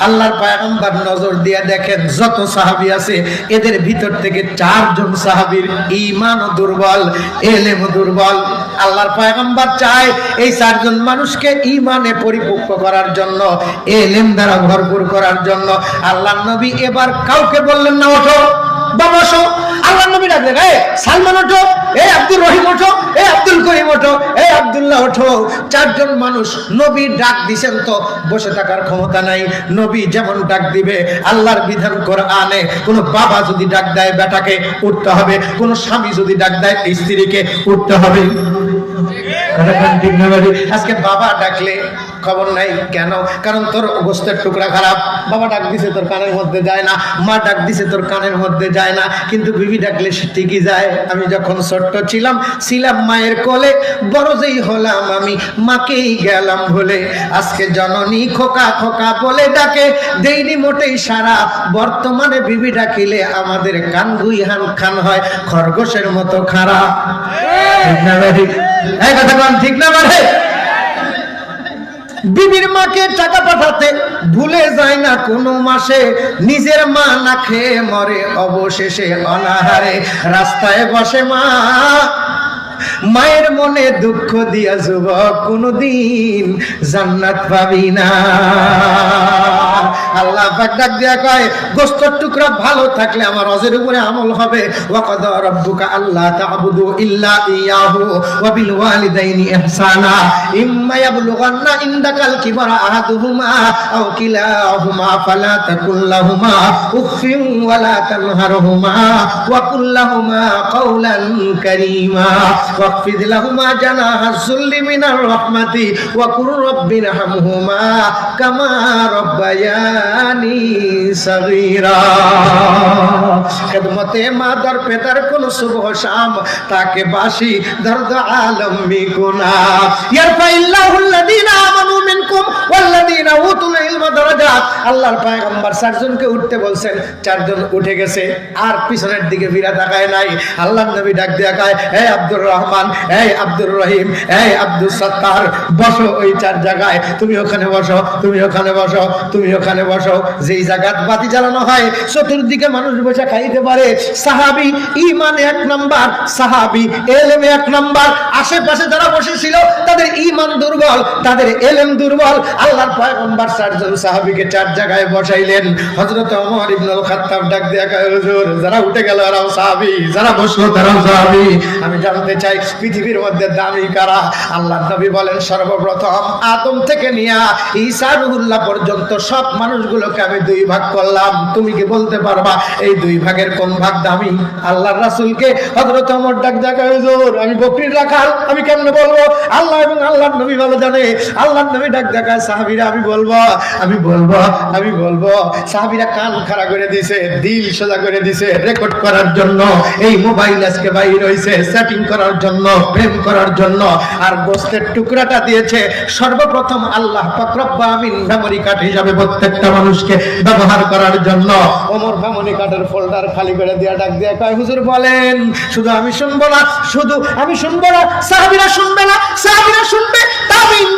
আল্লাহর পয়গম্বর নজর দিয়ে দেখেন, যত আছে, এদের ভিতর থেকে চারজন দুর্বল এলেম দুর্বল। আল্লাহর চায় এই চারজন মানুষকে ঈমানে পরিপক্ক করার জন্য, এলেম দ্বারা ভরপুর করার জন্য। আল্লাহর নবী এবার কাউকে বললেন, না, ওঠো। বাবা আল্লাহ নবী ডাকলেন সালমান ওঠো আব্দুল রহিম ওঠো এ আব্দুল করিম ওঠো এ আব্দুল্লাহ ওঠো। চারজন মানুষ নবী ডাক দিছেন তো বসে থাকার ক্ষমতা নাই। নবী যেমন ডাক দিবে আল্লাহর বিধান করে আনে কোন বাবা যদি ডাক দেয় বেটাকে উঠতে হবে। কোন স্বামী যদি ডাক দেয় স্ত্রীকে উঠতে হবে? আজকে বাবা ডাকলে খবর নাই, কেন? কারণ তোর গোস্তের টুকরা খারাপ। বাবা ডাক দিছে তোর কানের মধ্যে যায় না, মা ডাক দিছে তোর কানের মধ্যে যায় না, কিন্তু বিবি ডাকলে সে ঠিকই যায়। আমি যখন ছোট্ট ছিলাম ছিলাম মায়ের কোলে, বড় যেই হলাম আমি, মাকেই গেলাম বলে আজকে জননী খোকা খোকা বলে ডাকে, দেইনি মোটেই সারা। বর্তমানে বিবি ডাকিলে আমাদের কান গুইহান খান হয়, খরগোশের মতো খারাপ ঠিক না ঠিক। না ভাই বিবির মাকে টাকা পাঠাতে ভুলে যায় না কোনো মাসে। নিজের মা না খেয়ে মরে অবশেষে অনাহারে রাস্তায় বসে মা। মায়ের মনে দুঃখ দিয়া যুবক কোনদিন জান্নাত পাবি না। আল্লাহ পাক ডাক দিয়া কয়, গোস্তর টুকরা ভালো থাকলে আমার অজের উপরে আমল হবে। ওয়াকাদ রাব্বুকা আল্লাহ তা'বুদু ইল্লা ইয়াহু ওয়া বিল ওয়ালিদাইনি ইহসানা। ইম্মা ইয়াবলুগান্না ইনদাকাল কিবারা আহাদুহুমা আও কিলাহুমা ফালা তাকুল লাহুমা উফিন ওয়ালা তানহারহুমা ওয়া কুল লাহুমা কারীমা। واخفض لهما جناح الذل من الرحمة وقل رب ارحمهما كما ربياني صغيرا খেদমতে মা দর পেতার কোন শুভ শাম তাকে বাসি দর্দ আলম বিগুনা ইয়ারফা ইল্লাহুল্লাযীনা আমানু তুমি ওখানে বসো, তুমি ওখানে বসো, তুমি ওখানে বসো। যেই বাতি জ্বালানো হয়, চতুর্দিকে মানুষ বসে খাইতে পারে। সাহাবি ইমান এক নাম্বার, সাহাবি এলেমে এক নাম্বার। আশেপাশে যারা বসেছিল, তাদের ইমান দুর্বল, তাদের এলেম দুর্বল। আল্লাহর পয়গম্বর চারজন সাহাবীকে চার জায়গায় বসাইলেন। হযরত ওমর ইবনুল খাত্তাব ডাক দিয়া হুজুর, যারা উঠে গেল এরাও সাহাবী, যারা বসল তারাও সাহাবী। আমি জানতে চাই, পৃথিবীর মধ্যে দামি কারা? আল্লাহ নবী বলেন, সর্বপ্রথম আদম থেকে নিয়া ঈসা রুহুল্লাহ পর্যন্ত সব মানুষগুলোকে আমি দুই ভাগ করলাম। তুমি কি বলতে পারবা, এই দুই ভাগের কোন ভাগ দামি? আল্লাহর রাসূলকে হযরত ওমর ডাক দিয়া হুজুর, আমি বকরির রাখাল, আমি কেমনে বলব? আল্লাহ এবং আল্লাহর নবী ভালো জানে। আল্লাহর নবী ডাক সাহাবীরা, আমি বলব আমি বলব আমি বলব, সাহাবীরা কান খাড়া করে দিছে, দিল সোজা করে দিছে রেকর্ড করার জন্য, এই মোবাইল আজকে বাইর হইছে সেটিং করার জন্য প্রেম করার জন্য, আর গোস্তের টুকরাটা দিয়েছে, সর্বপ্রথম আল্লাহ আমিন মেমরি কার্ড হিসাবে প্রত্যেকটা মানুষকে ব্যবহার করার জন্য, ওমর মেমরি কার্ডের ফোল্ডার খালি করে দিয়া ডাক দিয়া কয়, হুজুর বলেন, শুধু আমি শুনব না, শুধু আমি শুনব না, সাহাবীরা শুনবে না, সাহাবীরা শুনবে তাবিইনরা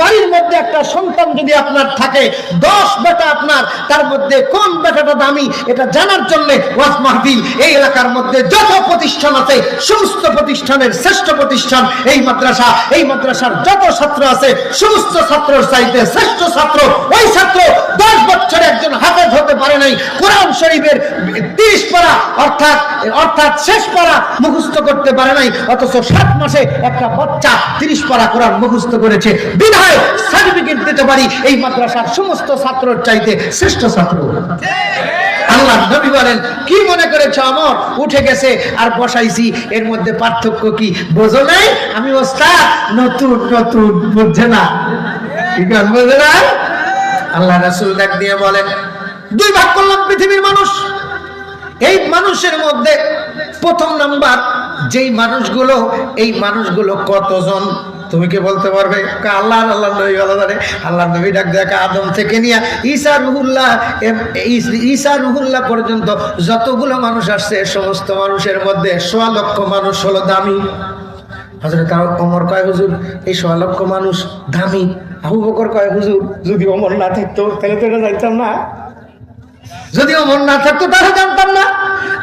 বাড়ির মধ্যে একটা সন্তান যদি আপনার থাকে, দশ বেটা আপনার, তার মধ্যে কোন বেটাটা দামি, এটা জানার জন্য ওয়াজ মাহফিল, এই এলাকার মধ্যে যত প্রতিষ্ঠান আছে, সমস্ত প্রতিষ্ঠানের শ্রেষ্ঠ প্রতিষ্ঠান, এই মাদ্রাসা, এই মাদ্রাসার যত ছাত্র আছে, সমস্ত ছাত্রর চাইতে শ্রেষ্ঠ ছাত্র, ওই ছাত্র দশ বছরে একজন হাফেজ হতে পারে নাই, কোরআন শরীফের তিরিশ পারা, অর্থাৎ অর্থাৎ শেষ পারা মুখস্থ করতে পারে নাই, অথচ সাত মাসে একটা বাচ্চা তিরিশ পারা কোরআন মুখস্থ করেছে, বিধায় সার্টিফিকেট দিতে পারি, এই মাদ্রাসার সমস্ত ছাত্রর চাইতে শ্রেষ্ঠ ছাত্র। আল্লাহ নবী বলেন, কি মনে করেছ আমর উঠে গেছে, আর বসাইছি। এর মধ্যে পার্থক্য কি? বোঝো নাই? আমি নতুন নতুন বুঝছে না। বুঝে না? আল্লাহ রাসূল দিয়ে বলেন, দুই ভাগ করলাম পৃথিবীর মানুষ। এই মানুষের মধ্যে প্রথম নাম্বার যেই মানুষগুলো, এই মানুষগুলো কতজন? তুমি কি বলতে পারবে? আল্লাহ আল্লাহ নবী জানে। আল্লাহ নবী ডাক দেখা আদম থেকে নিয়ে ঈসা, রুহুল্লাহ ঈসা, রুহুল্লাহ পর্যন্ত যতগুলো মানুষ আসছে, সমস্ত মানুষের মধ্যে সোয়া লক্ষ মানুষ হলো দামি। হজরত ওমর কয়, হুজুর, এই সোয়া লক্ষ মানুষ দামি? আবু বকর কয়, হুজুর, যদি অমর না থাকতো, তাহলে তো এটা জানতাম না। যদি ওমর না থাকতো, তাহলে জানতাম না।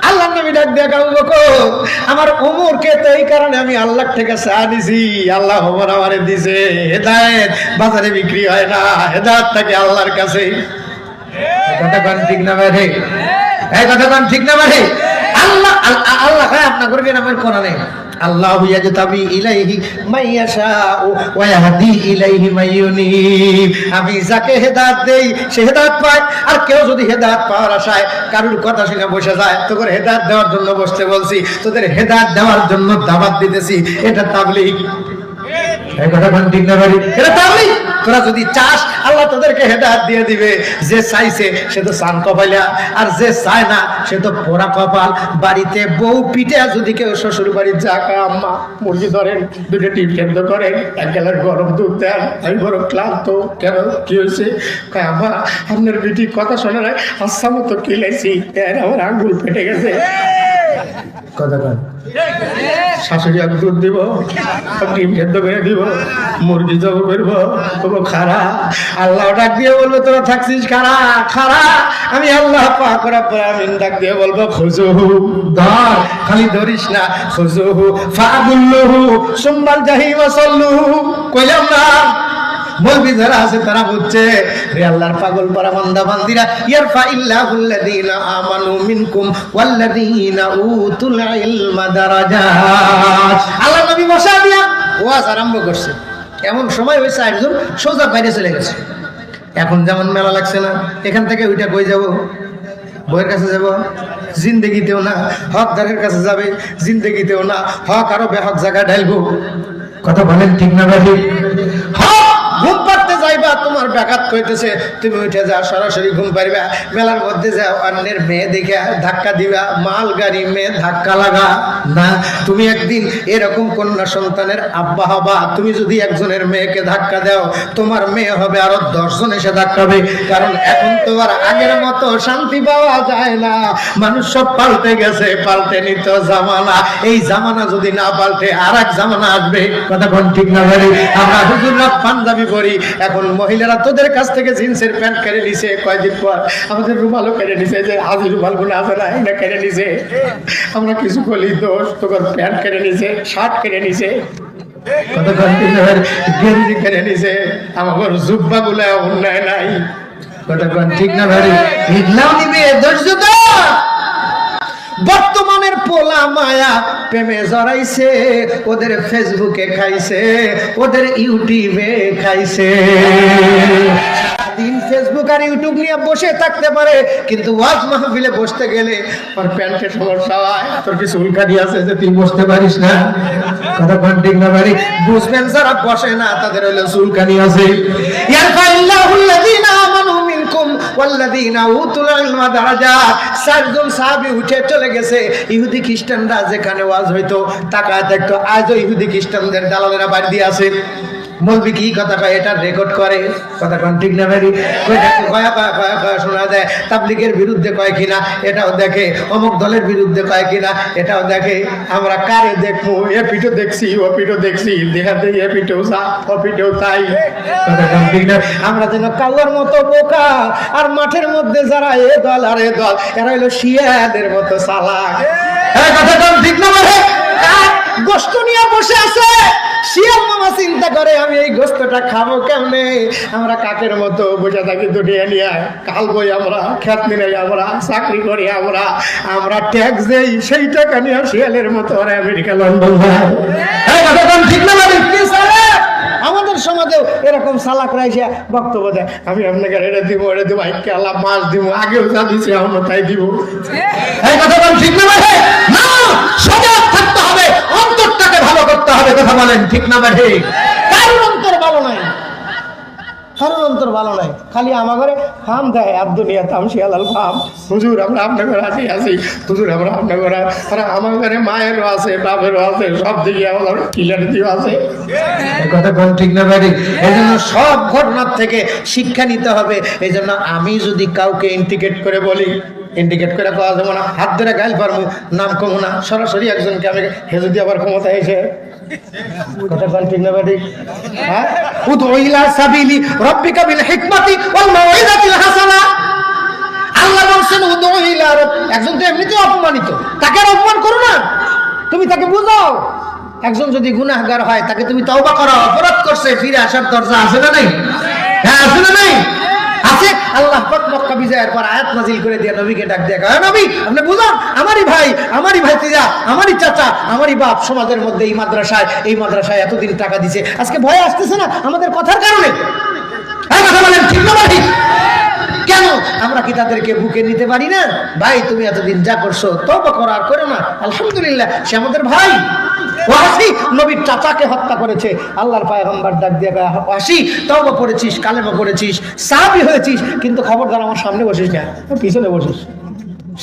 আল্লাহ নবী ডাক দিয়ে কাবু বকর আমার ওমরকে তো এই কারণে আমি আল্লাহ থেকে চা দিছি। আল্লাহ ওমর আমারে দিছে, হেদায়েত। বাজারে বিক্রি হয় না, হেদায়েত থাকে আল্লাহর কাছে। ঠিক না ভাই কথা কোন ঠিক না ভাই আল্লাহ আল- আল্লাহ কয়, আপনার করবে নামের কোন নেই। আল্লাহ ইয়াজতাবি ইলাইহি মাইয়াশা ওয়া ইয়াহদি ইলাইহি মাইয়ুনিব আমি যাকে হেদায়েত দেই, সে হেদায়েত পায়। আর কেউ যদি হেদায়েত পাওয়ার আশায় কারুর কথা শুনে বসে যায়, তোদের হেদায়েত দেওয়ার জন্য বসতে বলছি, তোদের হেদায়েত দেওয়ার জন্য দাওয়াত দিতেছি। এটা তাবলীগ। এই কথা ঠিক না বাড়ি এটা তাবলীগ? তোরা যদি চাস, আল্লাহ তোদেরকে হেদায়েত দিয়ে দিবে। যে চাইছে, সে তো সান কপাইলা। আর যে চায় না, সে তো পোড়া কপাল। বাড়িতে বউ পিঠে যদি কেউ শ্বশুর বাড়ির যা আম্মা, মুরগি ধরেন, দুটো টিপ সেদ্ধ করেন এক গেলার গরম দুধ দেন, আমি বড় ক্লান্ত। কেন? কি হয়েছে? আম্মা, আপনার বিটি কথা শোনা নাই আচ্ছা মতো কিলাইছি। আমার আঙ্গুল ফেটে গেছে। কথা কয়। শাশুড়ি আমি দুধ দিব ডিম সেদ্ধ করে দিব মুরগি জব করব তবু খারা। আল্লাহ ডাক দিয়ে বলব তোরা থাকছিস খারা? খারা? আমি আল্লাহ পা পরে আমি ডাক দিয়ে বলব খুজুহু ধর খালি ধরিস না খুজুহু ফাগুল্লুহু সুম্মাল জাহিমা সল্লুহু কইলাম না বলবি, যারা আছে তারা বুঝছে রে আল্লাহর পাগল পারা বান্দা বান্দিরা ইয়ারফা ইল্লাহুল্লাযীনা আমানু মিনকুম ওয়াল্লাযীনা উতুল ইলমা দারাজাত আল্লাহ নবী বসা দিয়া ওয়াজ আরম্ভ করছে। এমন সময় হয়েছে একজন সোজা বাইরে চলে গেছে। এখন যেমন মেলা লাগছে না, এখান থেকে ওইটা কই যাব, বইয়ের কাছে যাব। জিন্দেগিতেও না হক হকদারের কাছে যাবে, জিন্দেগিতেও না, হক আরও বেহক জায়গা ঢালবো। কথা বলেন ঠিক না ভাই হক ঘুম পাড়তে যাইবা তোমার ডাকাত কইতেছে, তুমি উঠে যাও, সরাসরি ঘুম পারবা মেলার মধ্যে যাও, অন্যের মেয়ে দেখে ধাক্কা দিবা। মাল, গাড়ি, মেয়ে ধাক্কা লাগা। না, তুমি একদিন এরকম কন্যা সন্তানের আব্বা হবা। তুমি যদি একজনের মেয়েকে ধাক্কা দাও, তোমার মেয়ে হবে আরও দশজন এসে ধাক্কাবে কারণ এখন তো আর আগের মতো শান্তি পাওয়া যায় না। মানুষ সব পাল্টে গেছে, পাল্টে নিত জামানা। এই জামানা যদি না পাল্টে আর এক জামানা আসবে। কথা ঠিক না ভাই? আমরা হুজুররা পাঞ্জাবি পরি। এখন মহিলারা তোদের কাছ থেকে জিন্সের প্যান্ট কেড়ে নিছে। কয়দিন পর আমাদের রুমালও কেড়ে নিছে। যে হাজির রুমালগুলো আছে না এটা কেড়ে নিছে। আমরা কিছু বলি দোষ তোর প্যান্ট কেড়ে নিছে, শার্ট কেড়ে নিছে। কত কন্টিনিউয়ার গেঞ্জি কেড়ে নিছে। আমার জুব্বা গুলা অন্যায় নাই। কোন ঠিক না ভাই? নিবে, ধৈর্য ধর! বর্তমানের পোলা মায়া প্রেমে জড়াইছে ওদের ফেসবুকে খাইছে ওদের ইউটিউবে খাইছে। দিন ফেসবুক আর ইউটিউব নিয়ে বসে থাকতে পারে কিন্তু ওয়াজ মাহফিলে বসতে গেলে প্যান্টের সমস্যা হয়। তোর কি চুলকানি আছে যে তুই বসতে পারিস না? কথা কোন ঠিক না পারি বুঝবেন যারা বসে না তাদের হলো চুলকানি আছে। ইয়ারফাইল্লাহুল্লাযীনা আমানু মিনকুম উঠে চলে গেছে। ইহুদি খ্রিস্টানরা যেখানে ওয়াজ হইতো, তাকায় দেখতো আজও ইহুদি খ্রিস্টানদের দালালেরা বাড়ি দিয়ে আছে। বলবি কি কথা কয়? এটা রেকর্ড করে। কথা কোন, ঠিক না কয়টা কয়া কয়া কয়া কয়া শোনা যায়। তাবলিগের বিরুদ্ধে কয় কিনা, এটাও দেখে। অমুক দলের বিরুদ্ধে কয় কিনা, এটাও দেখে। আমরা কারে দেখব? এ পিঠো দেখছি ও পিঠো দেখছি। দেখাতে এ পিঠেও যা ও পিঠেও তাই। কথা কোন, ঠিক না? আমরা যেন কাল্লার মতো বোকা, আর মাঠের মধ্যে যারা এ দল আর এ দল, এরা হলো শিয়াদের মতো সালাক হ্যাঁ কথা কোন, ঠিক না গোস্ত নিয়ে বসে আছে। শিয়াল মামা চিন্তা করে আমি এই গোস্তটা খাব কেমনে? আমরা কাকের মতো বসে থাকি দুটিয়ে নিয়ে। কাল বই আমরা খ্যাত নিয়ে আমরা চাকরি করি আমরা। আমরা ট্যাক্স দেই সেই টাকা নিয়ে শিয়ালের মতো ওরা আমেরিকা লন্ডন যায়। ঠিক না আমাদের সমাজেও এরকম সালাক রাইছে বক্তব্য দেয়। আমি আপনাকে এটা দিব এটা দিব আইকে আল্লাহ মাছ দিব আগেও যা দিছে আমরা তাই দিব। এই কথা ঠিক না না বলেন ঠিক না ভাই কারণ অন্তর ভালো নাই। কারণ অন্তর ভালো নাই। খালি আমার ঘরে ফার্ম দেয় আর দুনিয়া তাম শিয়ালাল ফার্ম হুজুর আমরা আপনার ঘরে আছি আছি। হুজুর আমরা আপনার ঘরে আর আমার ঘরে মায়েরও আছে বাপেরও আছে সব দিকে আমার কিলার দিও আছে। কথা কোন ঠিক না ভাই এই জন্য সব ঘটনার থেকে শিক্ষা নিতে হবে। এই জন্য আমি যদি কাউকে ইন্ডিকেট করে বলি ইন্ডিকেট করে পাওয়া যাব না। হাত ধরে গাইল পারব নাম কমো না। সরাসরি একজনকে আমি হে যদি আবার ক্ষমতা ভাই হ্যাঁ? একজন তো এমনিতেই অপমানিত। তাকে আর অপমান না। তুমি তাকে বুঝাও। একজন যদি গুনাহগার হয়, তাকে তুমি তওবা করো অপরাধ করছে, ফিরে আসার দরজা আছে না নাই? হ্যাঁ আছে না নাই? আছে? আল্লাহ মক্কা বিজয়ের পর আয়াত নাজিল করে দিয়ে নবীকে ডাক দিয়ে কয় নবী, আপনি বুঝান, আমারই ভাই, আমারই ভাইতিজা আমারই চাচা, আমারই বাপ সমাজের মধ্যে এই মাদ্রাসায় এই মাদ্রাসায় এতদিন টাকা দিছে। আজকে ভয় আসতেছে না আমাদের কথার কারণে? কেন? আমরা কি তাদেরকে বুকে নিতে পারি না? ভাই, তুমি এতদিন যা করছ তবা করো আর করো না। আলহামদুলিল্লাহ, সে আমাদের ভাই। ওয়াসি, নবীর চাচাকে হত্যা করেছে। আল্লাহর পায়গম্বর ডাক দিয়ে ওয়াসি, তওবা পড়েছিস কালেমা পড়েছিস সাহাবী হয়েছিস, কিন্তু খবরদার আমার সামনে বসিস না। পিছনে বসিস।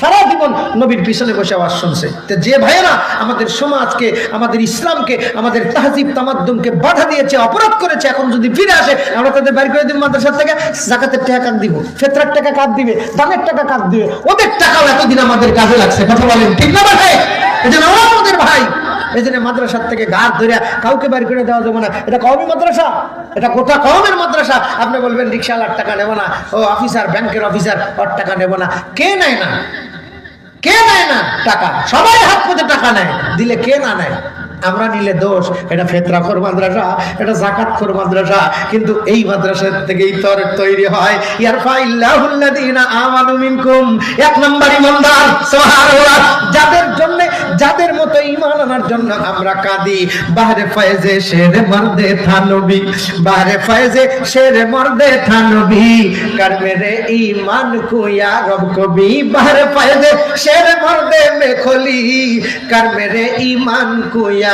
সারা জীবন নবীর পিছনে বসে আওয়াজ শুনছে। তো যে ভাইয়েরা আমাদের সমাজকে, আমাদের ইসলামকে, আমাদের তাহজিব, তামাদ্দুমকে বাধা দিয়েছে, অপরাধ করেছে, এখন যদি ফিরে আসে, আমরা তাদের বাড়ি করে দিব মাদ্রাসা থেকে। জাকাতের টাকা কাক দিব? ফেতরার টাকা কাক দিবে? দানের টাকা কাক দিবে? ওদের টাকাও এতদিন আমাদের কাজে লাগছে। কথা বলেন ঠিক না ভাই? ওরা আমাদের ভাই এই জন্য মাদ্রাসার থেকে গাছ ধরে কাউকে বাড়ি করে দেওয়া যাবে না। এটা কমই মাদ্রাসা? এটা কোথা কমের মাদ্রাসা? আপনি বলবেন রিক্সাওয়ালার টাকা নেব না। ও অফিসার, ব্যাংকের অফিসার, ওর টাকা নেব না। কে নেয় না? কে নেয় না টাকা? সবাই হাত পেতে টাকা নেয়। দিলে কে না নেয়? আমরা নিলে দোষ, এটা ফেতরাখোর মাদ্রাসা, এটা জাকাতখোর মাদ্রাসা, কিন্তু এই মাদ্রাসার থেকেই তর তৈরি হয়। এক ইমানদার যাদের জন্য, যাদের মতো ইমান আনার জন্য আমরা কাঁদি। শেরে মর্দে শেরে মর্দে রব কবি, বাহারে ফয়েজে শেরে মর্দে মে খলি। কারমেরে ইমান কুয়া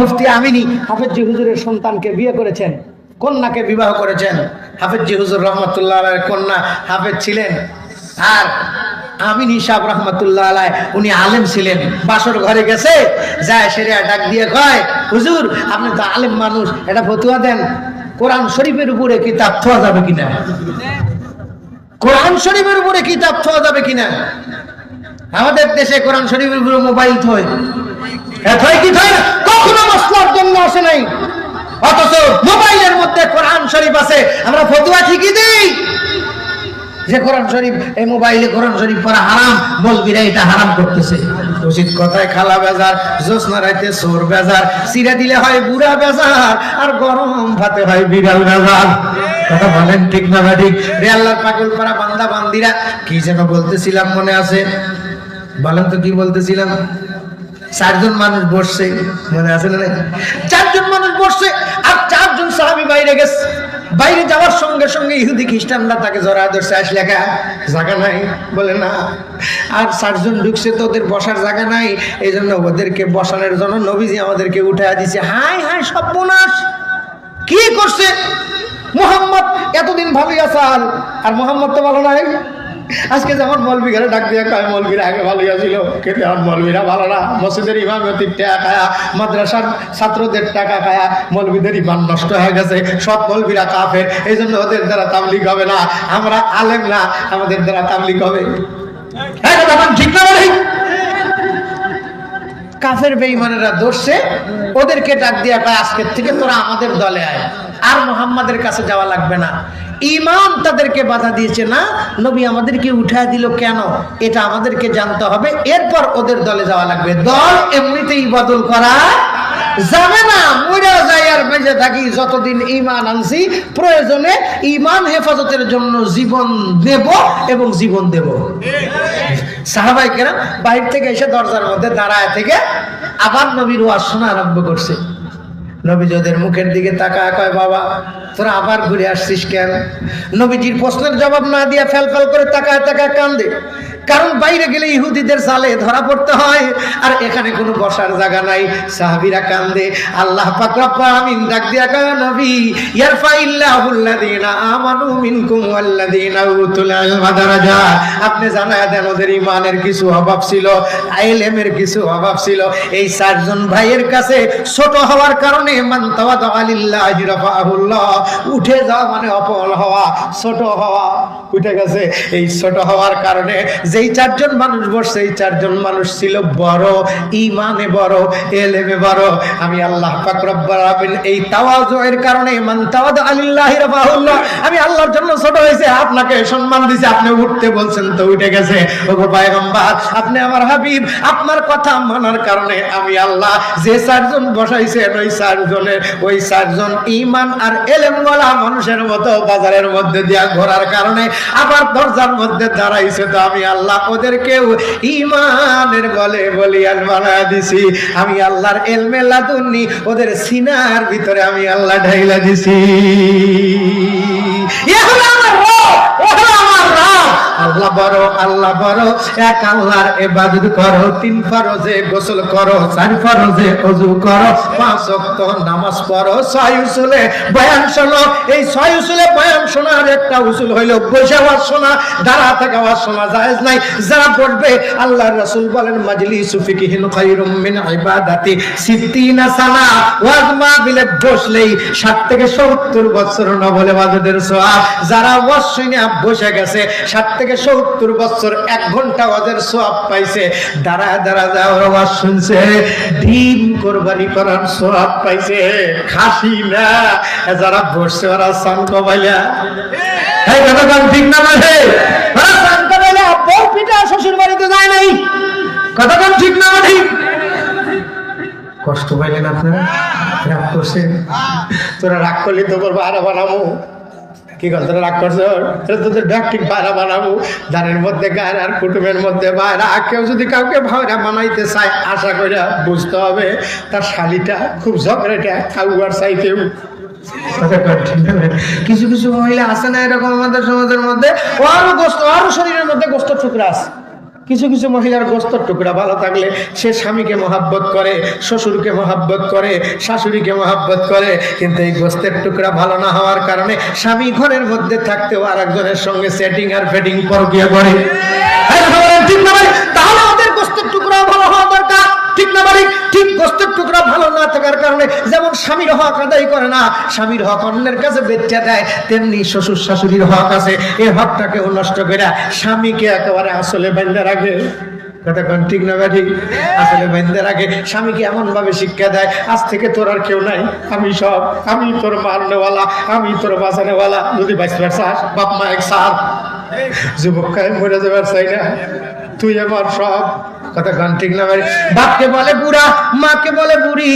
মুফতি আমিনী হাফেজি হুজুরের সন্তানকে বিয়ে করেছেন, কন্যাকে বিবাহ করেছেন। হাফেজি হুজুর রহমতুল্লাহ কন্যা হাফেজ ছিলেন। আর আমিন হিসাব রহমতুল্লাহ আলাই উনি আলেম ছিলেন। বাসর ঘরে গেছে, যায় সেরিয়া ডাক দিয়ে কয়, হুজুর, আপনি তো আলেম মানুষ এটা ফতুয়া দেন। কোরআন শরীফের উপরে কিতাব থোয়া যাবে কিনা? কোরআন শরীফের উপরে কিতাব থোয়া যাবে কিনা? আমাদের দেশে কোরআন শরীফের উপরে মোবাইল থয়। হ্যাঁ, থয় কি না? কখনো মশলার জন্য আসে নাই। অথচ মোবাইলের মধ্যে কোরআন শরীফ আছে আমরা ফতুয়া ঠিকই দিই। যে কোরআন শরীফ এই মোবাইলে কোরআন শরীফ পড়া হারাম বলবিরা এটা হারাম করতেছে। উচিত কথায় খালা বেজার জোসনা রাইতে সোর বেজার সিরা দিলে হয় বুড়া বেজার আর গরম ভাতে হয় বিড়াল বেজার। কথা বলেন ঠিক না ঠিক? রে আল্লাহর পাগল পাড়া বান্দা বান্দিরা কি যেন বলতেছিলাম মনে আছে? বলেন তো কি বলতেছিলাম? চারজন মানুষ বসছে, মনে আছে না চারজন মানুষ বসছে আর চারজন সাহাবি বাইরে গেছে। বাইরে যাওয়ার সঙ্গে সঙ্গে ইহুদি খ্রিস্টানরা তাকে জড়া ধরছে। আসলে লেখা, জায়গা নাই, বলে না। আর চারজন ঢুকছে তো ওদের বসার জায়গা নাই। এই জন্য ওদেরকে বসানোর জন্য নবীজি আমাদেরকে উঠে দিছে। হাই হাই সর্বনাশ! কি করছে? মোহাম্মদ, এতদিন ভালোই আসাল আর মোহাম্মদ তো ভালো নাই। আজকে যেমন মলবিঘরে ডাক দিয়ে কয়, মলবিরা আগে ভালোই আছিল কিন্তু এখন মলবিরা ভালো না। মসজিদের ইমামতির টাকা খায়া, মাদ্রাসার ছাত্রদের টাকা খায়া, মলবিদের ইমান নষ্ট হয়ে গেছে। সব মলবিরা কাফের। এই জন্য ওদের দ্বারা তাবলিগ হবে না। আমরা আলেম না, আমাদের দ্বারা তাবলিগ হবে। কাফের বেঈমানেরা ধরছে, ওদেরকে ডাক দিয়া কয়, আজকের থেকে তোরা আমাদের দলে আয়। আর মোহাম্মদের কাছে যাওয়া লাগবে না। ইমান তাদেরকে বাধা দিয়েছে না, নবী আমাদেরকে উঠায় দিল কেন? এটা আমাদেরকে জানতে হবে। এরপর ওদের দলে যাওয়া লাগবে। দল এমনিতেই বদল করা যাবে না। মরে যাই আর বেঁচে থাকি, যতদিন ইমান আনছি, প্রয়োজনে ইমান হেফাজতের জন্য জীবন দেব এবং জীবন দেব। সাহাবাই কেনা বাইর থেকে এসে দরজার মধ্যে দাঁড়ায় থেকে আবার নবীর ওয়াজ শোনা আরম্ভ করছে। নবীজি ওদের মুখের দিকে তাকা কয়, বাবা, তোরা আবার ঘুরে আসছিস কেন? নবীজির প্রশ্নের জবাব না দিয়া ফেল ফেল করে তাকায় তাকায় কান্দে। কারণ বাইরে গেলে ইহুদিদের সালে ধরা পড়তে হয়, আর এখানে কোনো বসার জায়গা নাই। সাহাবীরা কান্দে, আল্লাহ আপনি জানায় দেন ওদের ইমানের কিছু অভাব ছিল কিছু অভাব ছিল। এই চারজন ভাইয়ের কাছে ছোট হওয়ার কারণে উঠে যাওয়া মানে অপল হওয়া, ছোট হওয়া, উঠে গেছে। এই ছোট হওয়ার কারণে যেই চারজন মানুষ বসছে, এই চারজন মানুষ ছিল বড় ইমানে বড়, এলেমে বড়। আমি আল্লাহ পাক এই তাওয়াজুয়ের কারণে মান তাওয়াদা লিল্লাহি রাফাহুল্লাহ, আমি আল্লাহর জন্য ছোট হয়েছে, আপনাকে সম্মান দিছে, আপনি উঠতে বলছেন তো উঠে গেছে। আপনি আমার হাবিব, আপনার কথা মানার কারণে আমি আল্লাহ যে চারজন বসাইছেন, ওই চারজনের, ওই চারজন ইমান আর এলেমওয়ালা মানুষের মতো বাজারের মধ্যে দিয়া ঘোরার কারণে আবার দরজার মধ্যে দাঁড়াইছে তো আমি আল্লাহ ওদেরকেও ইমানের বলে বলিয়ান বানা দিছি আমি আল্লাহর এলমে লাদুননি ওদের সিনার ভিতরে আমি আল্লাহ ঢাইলা দিছি আমার আমার। আল্লাহ বড় আল্লাহ বড়। এক আল্লাহর ইবাদত করো, তিন ফরজে গোসল করো, চার ফরজে ওযু করো, পাঁচ ওয়াক্ত নামাজ পড়ো, ছয় উসুলে বয়ান শোনো। এই ছয় উসুলে বয়ান শোনার একটা উসুল হইল বসে আওয়াজ শোনা, দাঁড়া থেকে আওয়াজ শোনা জায়েজ নাই। যারা পড়বে, আল্লাহর রাসূল বলেন, মাজলিস ফিকহিন খায়রুম মিন ইবাদাতি সিদ্দিনা সানা ওয়াজ মাহফিলে বসলেই 60 থেকে 70 বছর নবলে ওয়াজের সওয়াব। যারা ওয়াজ শুনে বসে গেছে 60 থেকে 70 বছর এক ঘণ্টা ওয়াজের সওয়াব পাইছে। দাঁড়া দাঁড়া যাও ওয়াজ শুনছে। ডিম কোরবানি করার সওয়াব পাইছে। খাসি না। যারা বসছে ওরা সান কবাইলা এই কথা ঠিক না ওরা সান কবাইলা বউ পিতা শ্বশুর বাড়িতে যায় নাই। কথা ঠিক না ঠিক কষ্ট পাইলেন আপনারা? রাগ করছেন? তোরা রাগ করলে তো করব আরও বানাবো। কি করছে? রাগ করছ? তোরা তোদের ঠিক ভাড়া বানাবো। দানের মধ্যে গায়ের আর কুটুমের মধ্যে বাইরা। কেউ যদি কাউকে ভাইরা বানাইতে চায়, আশা করে বুঝতে হবে, তার শালিটা খুব ঝগড়াটা খাউয়ার চাইতেও কিছু কিছু মহিলা আছে না এরকম আমাদের সমাজের মধ্যে? আরও গোস্ত, আরও শরীরের মধ্যে গোস্ত ঠুকরা আছে। কিছু কিছু মহিলার গোস্তর টুকরা ভালো থাকলে সে স্বামীকে মহাব্বত করে, শ্বশুরকে মহাব্বত করে, শাশুড়িকে মহাব্বত করে, কিন্তু এই গোস্তের টুকরা ভালো না হওয়ার কারণে স্বামী ঘরের মধ্যে থাকতেও আর একজনের সঙ্গে সেটিং আর ফেটিং পরকিয়া করে হ্যাঁ? তাহলে ঠিক গোস্তের টুকরা ভালো না থাকার কারণে যেমন স্বামীর হক আদায় করে না, স্বামীর হক অন্যের কাছে বেচা দেয়, তেমনি শ্বশুর শাশুড়ির হক আছে। এই হকটাকেও নষ্ট করে স্বামীকে একেবারে আসলে বেঁধে রাখে। ঠিক না বা ঠিক আসলে বেঁধে রাখে। স্বামীকে এমন ভাবে শিক্ষা দেয়, আজ থেকে তোর আর কেউ নাই। আমি সব। আমি তোর মারনেওয়ালা আমি তোর বাঁচানেওয়ালা যদি বাঁচবার চাস বাপ মা এক সার। যুবক মরে যাবার চাই না। তুই আমার সব কথা গান ঠিক না বাপকে বলে বুড়া, মাকে বলে বুড়ি,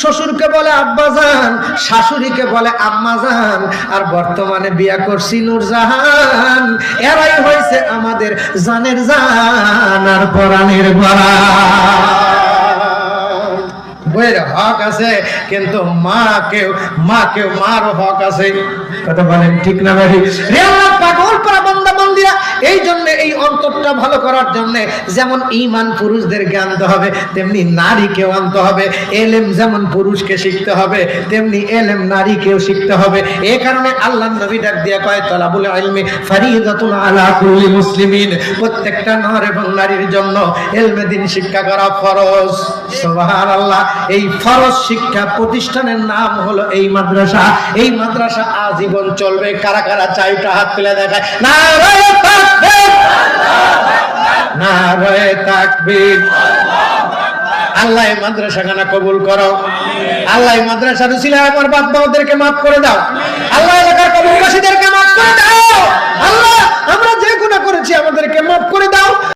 শ্বশুরকে বলে আব্বা জান, শাশুড়িকে বলে আম্মা জান, আর বর্তমানে বিয়া করছি নূরজাহান এরাই হয়েছে আমাদের জানের জান আর পরাণের গড়া হক আছে, কিন্তু মা কেউ মা কেউ মার হক আছে। কথা বলেন ঠিক না ভাই। রে পাগল! এই জন্য এই অন্তরটা ভালো করার জন্য যেমন ঈমান পুরুষদেরকে আনতে হবে, তেমনি নারীকেও আনতে হবে। এলেম যেমন পুরুষকে শিখতে হবে, তেমনি এলেম নারীকেও শিখতে হবে। এ কারণে আল্লাহ নবী ডাক দিয়া কয়, তলাবুল ইলমি ফারিদাতুন আলা কুল্লি মুসলিমিন। প্রত্যেকটা নর এবং নারীর জন্য এলমে দিন শিক্ষা করা ফরজ। সুবহানাল্লাহ। এই ফরজ শিক্ষা প্রতিষ্ঠানের নাম হলো এই মাদ্রাসা। এই মাদ্রাসা আজীবন চলবে। কারা কারা চাইটা হাত তুলে দেখায়? নারায়ে তাকবীর আল্লাহ মাদ্রাসা মাদ্রাসাখানা কবুল করো। আল্লাহ মাদ্রাসা রুসিলা আমার বাপ মাওদেরকে মাফ করে দাও। আল্লাহ এলাকার কবরবাসীদেরকে মাফ করে দাও। আল্লাহ, আমরা যে গুণা করেছি আমাদেরকে মাফ করে দাও।